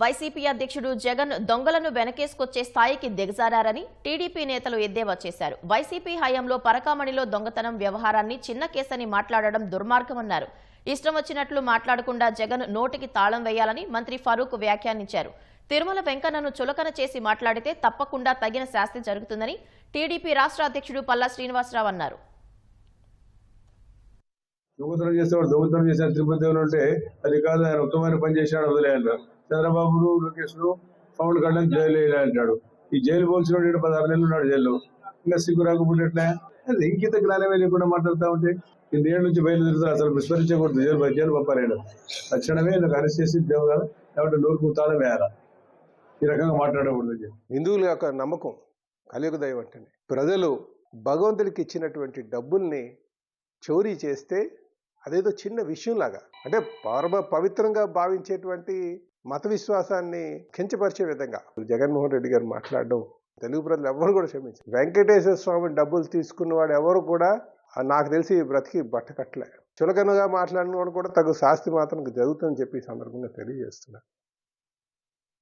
YCP అధ్యక్షుడు జగన్ దొంగలను వెనకేసుకొచ్చే స్థాయికి దిగజారని టీడీపీ నేతలు ఎద్దేవా చేశారు. వైసీపీ హయాంలో పరకామణిలో దొంగతనం వ్యవహారాన్ని చిన్న కేసని మాట్లాడడం దుర్మార్గమన్నారు. ఇష్టం వచ్చినట్లు మాట్లాడకుండా జగన్ నోటికి తాళం వేయాలని మంత్రి ఫరూక్ వ్యాఖ్యానించారు. తిరుమల వెంకన్నను చులకన చేసి మాట్లాడితే తప్పకుండా తగిన శాస్తి జరుగుతుందని టీడీపీ రాష్ట్ర అధ్యక్షుడు పల్లా శ్రీనివాసరావు అన్నారు. దొంగతనం చేసేవాడు దొంగతనం చేసిన తిరుపతి దేవులు అంటే అది కాదు ఆయన ఉత్తమమైన పని చేశాడు వదిలేయంటారు చంద్రబాబు లోకేష్ను పవన్ కళ్యాణ్ జైలు వేయాలి అంటాడు. ఈ జైలు పోల్చిన పదహారు నెలలు ఉన్నాడు జైల్లో. ఇంకా సిగ్గు రాకపోయినట్లే? అది ఇంకిత జ్ఞానమే లేకుండా మాట్లాడుతూ ఉంటే ఇన్ని ఏళ్ళ నుంచి బయలుదేరుతారు అసలు విస్మరించకూడదు. జైలు జైలు పంపారాడు. తక్షణమే నాకు అరెస్ట్ చేసి దేవు కదా లేకపోతే నోరుకు తాళం వేయాలా? ఈ రకంగా మాట్లాడకూడదు హిందువుల యొక్క నమ్మకం కలియుగ దైవం అంటే ప్రజలు భగవంతుడికి ఇచ్చినటువంటి డబ్బుల్ని చోరీ చేస్తే అదేదో చిన్న విషయంలాగా అంటే పరమ పవిత్రంగా భావించేటువంటి మత విశ్వాసాన్ని కించపరిచే విధంగా. జగన్మోహన్ రెడ్డి గారు మాట్లాడడం తెలుగు ప్రజలు ఎవరు కూడా క్షమించారు వెంకటేశ్వర స్వామి డబ్బులు తీసుకున్నవాడు ఎవరు కూడా నాకు తెలిసి బ్రతికి బట్టకట్లే చులకనగా మాట్లాడిన వాడు కూడా తగు శాస్తి మాత్రం జరుగుతుందని చెప్పి సందర్భంగా తెలియజేస్తున్నారు.